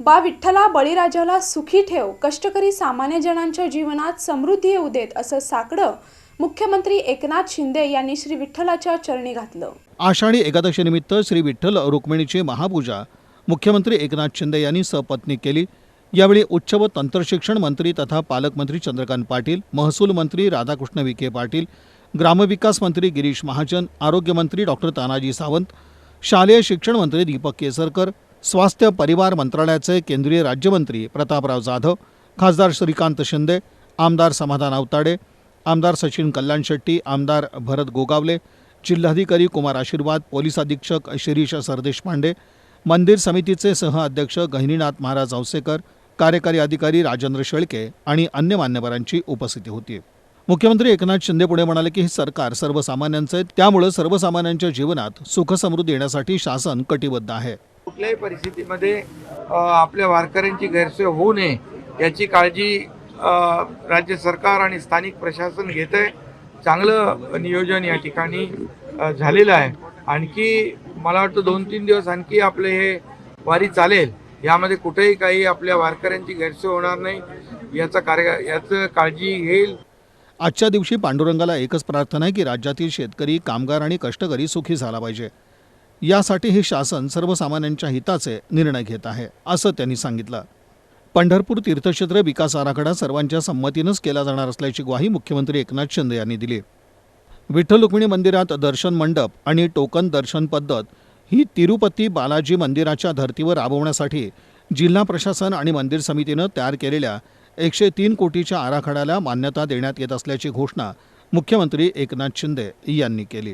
बा विठ्ठला बळीराजाला सुखी ठेव कष्टकरी सामान्य जणांच्या जीवनात समृद्धी येऊ देत असं साकडं मुख्यमंत्री एकनाथ शिंदे यांनी श्री विठ्ठलाच्या चरणी घातलं. आषाढी एकादशीनिमित्त श्री विठ्ठल रुक्मिणीची महापूजा मुख्यमंत्री एकनाथ शिंदे यांनी सपत्नी केली. यावेळी उच्च व तंत्रशिक्षण मंत्री तथा पालकमंत्री चंद्रकांत पाटील महसूल मंत्री राधाकृष्ण विखे पाटील ग्रामविकास मंत्री गिरीश महाजन आरोग्यमंत्री डॉक्टर तानाजी सावंत शालेय शिक्षण मंत्री दीपक केसरकर स्वास्थ्य परिवार मंत्रालयाचे केंद्रीय राज्यमंत्री प्रतापराव जाधव खासदार श्रीकांत शिंदे आमदार समाधान अवताडे आमदार सचिन कल्याण शेट्टी आमदार भरत गोगावले जिल्हाधिकारी कुमार आशीर्वाद पोलीस अधीक्षक शिरीष सरदेशपांडे मंदिर समितीचे सह अध्यक्ष गहिनीनाथ महाराज औसेकर कार्यकारी अधिकारी राजेंद्र शेळके आणि अन्य मान्यवरांची उपस्थिती होती. मुख्यमंत्री एकनाथ शिंदे पुढे म्हणाले की हे सरकार सर्वसामान्यांचं आहे. त्यामुळे सर्वसामान्यांच्या जीवनात सुखसमृद्धी येण्यासाठी शासन कटिबद्ध आहे. कुठल्याही परिस्थितीमध्ये आपल्या वारकऱ्यांची गैरसोय होऊ नये याची काळजी राज्य सरकार आणि स्थानिक प्रशासन घेत आहे चांगलं नियोजन या ठिकाणी झालेलं आहे. आणखी मला वाटतं दोन तीन दिवस आणखी आपले हे वारी चालेल. यामध्ये कुठेही काही आपल्या वारकऱ्यांची गैरसोय होणार नाही. याचा कार्य याचं काळजी घेईल. आजच्या दिवशी पांडुरंगाला एकच प्रार्थना आहे की राज्यातील शेतकरी कामगार आणि कष्टकरी सुखी झाला पाहिजे. यासाठी हे शासन सर्वसामान्यांच्या हिताचे निर्णय घेत आहे असं त्यांनी सांगितलं. पंढरपूर तीर्थक्षेत्र विकास आराखडा सर्वांच्या संमतीनंच केला जाणार असल्याची ग्वाही मुख्यमंत्री एकनाथ शिंदे यांनी दिली. विठ्ठल रुक्मिणी मंदिरात दर्शन मंडप आणि टोकन दर्शन पद्धत ही तिरुपती बालाजी मंदिराच्या धर्तीवर राबवण्यासाठी जिल्हा प्रशासन आणि मंदिर समितीनं तयार केलेल्या एकशे तीन कोटीच्या आराखड्याला मान्यता देण्यात येत असल्याची घोषणा मुख्यमंत्री एकनाथ शिंदे यांनी केली.